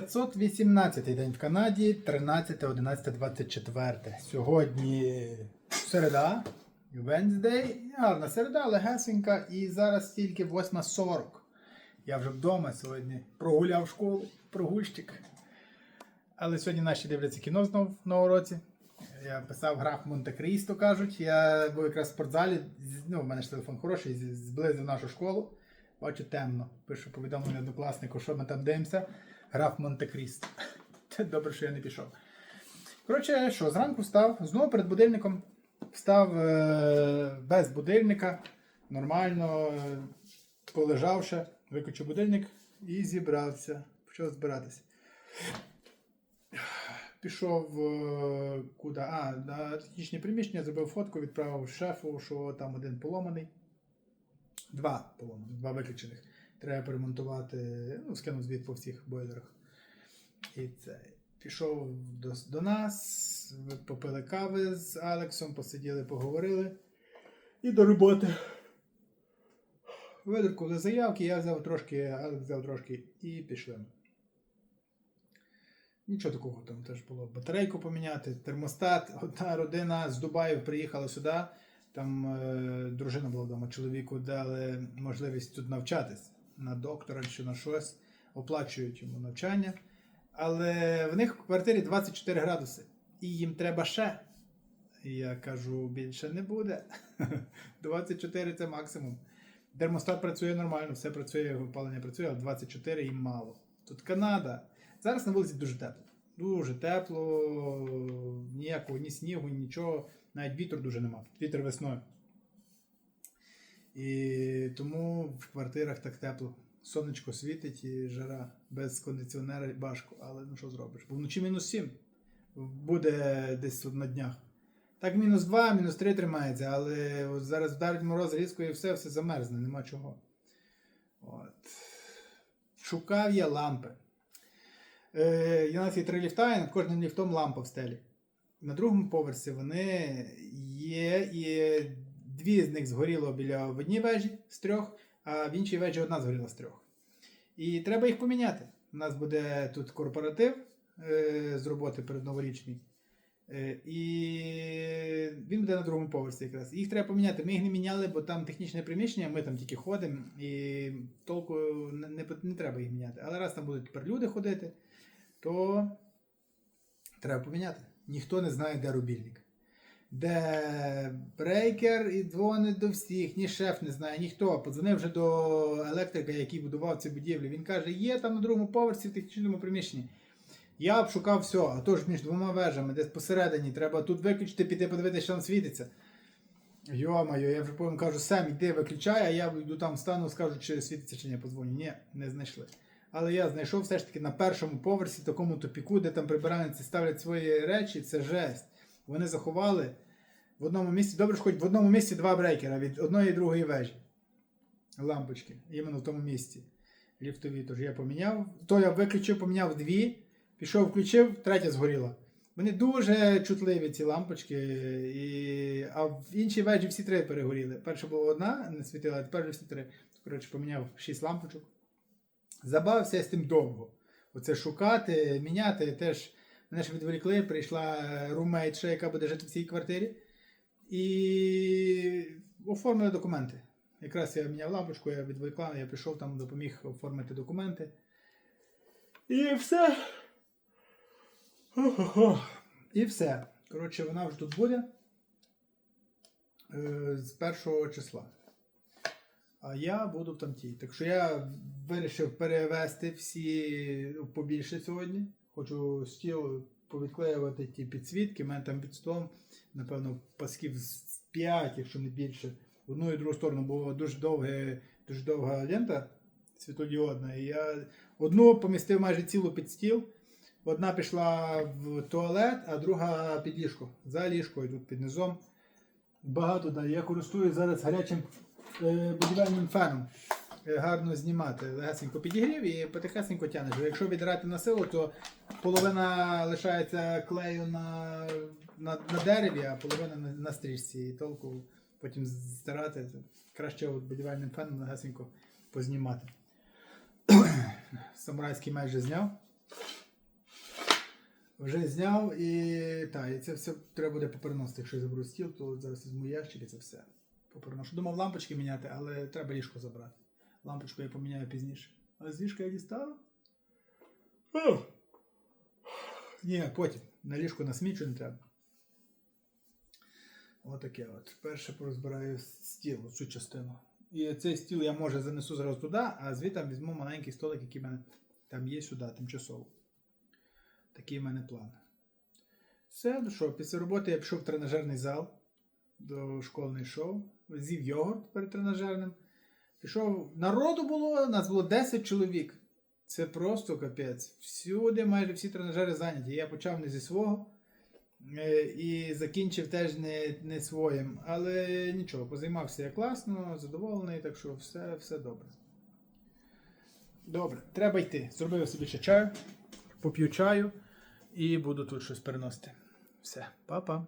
518 день в Канаді, 13, 11, 24. Сьогодні середа, Wednesday, гарна середа, легесенька, і зараз тільки 8.40. Я вже вдома сьогодні прогуляв школу, прогульщик. Але сьогодні наші дивляться кіно знов на уроці. Я писав граф Монте-Крісто, кажуть. Я був якраз в спортзалі, ну, в мене ж телефон хороший, зблизив нашу школу. Бачу темно. Пишу повідомлення однокласнику, що ми там дивимося. Граф Монте-Крісто. Добре, що я не пішов. Коротше, що, зранку встав, знову перед будильником. Встав е- без будильника, нормально, е, полежавши, виключив будильник і зібрався. Почав збиратися. Пішов е, куди? А, на технічне приміщення, зробив фотку, відправив шефу, що там один поломаний. Два поломаних, два виключених. Треба поремонтувати, ну, скинув звіт по всіх бойлерах. І це. Пішов до, до нас, попили кави з Алексом, посиділи, поговорили. І до роботи. Видрукували заявки, я взяв трошки, Алекс взяв трошки і пішли. Нічого такого там теж було. Батарейку поміняти, термостат. Одна родина з Дубаю приїхала сюди. Там е, дружина була вдома, чоловіку дали можливість тут навчатись на доктора чи на щось, оплачують йому навчання. Але в них в квартирі 24 градуси, і їм треба ще. І я кажу, більше не буде. 24 це максимум. Термостат працює нормально, все працює, опалення працює, але 24 їм мало. Тут Канада. Зараз на вулиці дуже тепло. Дуже тепло, ніякого ні снігу, нічого. Навіть вітру дуже нема. Вітер весною. І тому в квартирах так тепло. Сонечко світить і жара без кондиціонера важко. Але ну що зробиш? Бо вночі мінус 7 буде десь на днях. Так, мінус 2, мінус 3 тримається, але от зараз вдарить мороз різко і все, все замерзне, нема чого. От. Шукав я лампи. Е, у нас є три ліфта, і над кожним ліфтом лампа в стелі. На другому поверсі вони є, і дві з них згоріло біля в одній вежі з трьох, а в іншій вежі одна згоріла з трьох. І треба їх поміняти. У нас буде тут корпоратив е, з роботи передноворічний. Е, і він буде на другому поверсі якраз. Їх треба поміняти. Ми їх не міняли, бо там технічне приміщення, ми там тільки ходимо, і толку не, не, не треба їх міняти. Але раз там будуть тепер люди ходити, то треба поміняти. Ніхто не знає, де рубільник. Де брейкер і дзвонить до всіх, ні шеф не знає, ніхто. Подзвонив вже до електрика, який будував цю будівлю. Він каже, є там на другому поверсі в технічному приміщенні. Я обшукав все, а то ж між двома вежами, десь посередині, треба тут виключити, піти подивитися, що там світиться. Йо-моє, я вже потім кажу, Сем, іди виключай, а я йду там стану, скажу, чи світиться, чи ні, подзвоню. Ні, не знайшли. Але я знайшов все ж таки на першому поверсі, такому тупіку, де там прибиральниці ставлять свої речі, це жесть. Вони заховали в одному місці, добре, що хоч в одному місці два брейкера від одної і другої вежі. Лампочки, іменно в тому місці. Ліфтові. Тож я поміняв. То я виключив, поміняв дві, пішов, включив, третя згоріла. Вони дуже чутливі, ці лампочки. І... А в іншій вежі всі три перегоріли. Перша була одна, не світила, а тепер всі три. Коротше, поміняв шість лампочок. Забавився я з тим довго. Оце шукати, міняти. Теж мене ж відволікли, прийшла румейтша, яка буде жити в цій квартирі. І оформили документи. Якраз я міняв лампочку, я відволікла, я пішов там, допоміг оформити документи. І все. Хо-хо-хо. І все. Коротше, вона вже тут буде е, з першого числа. А я буду в тамтій. Так що я вирішив перевести всі ну, побільше сьогодні. Хочу стіл повідклеювати ті підсвітки. У мене там під столом, напевно, пасків з 5, якщо не більше. Одну і другу сторону була дуже довга, дуже довга лента світлодіодна. І я одну помістив майже цілу під стіл. Одна пішла в туалет, а друга під ліжко. За ліжкою тут під низом. Багато да. Я користуюсь зараз гарячим е, будівельним феном. Е, Гарно знімати. Легесенько підігрів і потихесенько тянеш. Якщо відрати на силу, то половина лишається клею на, на, на дереві, а половина на, на стрічці. І толку потім стирати. Краще будівельним феном легесенько познімати. Самурайський майже зняв. Вже зняв і та, і це все треба буде попереносити. Якщо я заберу стіл, то зараз візьму ящик і це все. Попереношу. Думав лампочки міняти, але треба ліжко забрати. Лампочку я поміняю пізніше. А з ліжка я дістав? Ні, потім. На ліжку на смічу не треба. Отаке от. Перше порозбираю стіл, цю частину. І цей стіл я може занесу зараз туди, а звідти візьму маленький столик, який в мене там є сюди, тимчасово. Такий в мене план. Все, ну що, після роботи я пішов в тренажерний зал до школи йшов, з'їв йогурт перед тренажерним. Пішов. Народу було, нас було 10 чоловік. Це просто капець. Всюди майже всі тренажери зайняті. Я почав не зі свого е, і закінчив теж не, не своїм. Але нічого, позаймався я класно, задоволений, так що все, все добре. Добре, треба йти. Зробив собі ще чаю, поп'ю чаю і буду тут щось переносити. Все, па-па.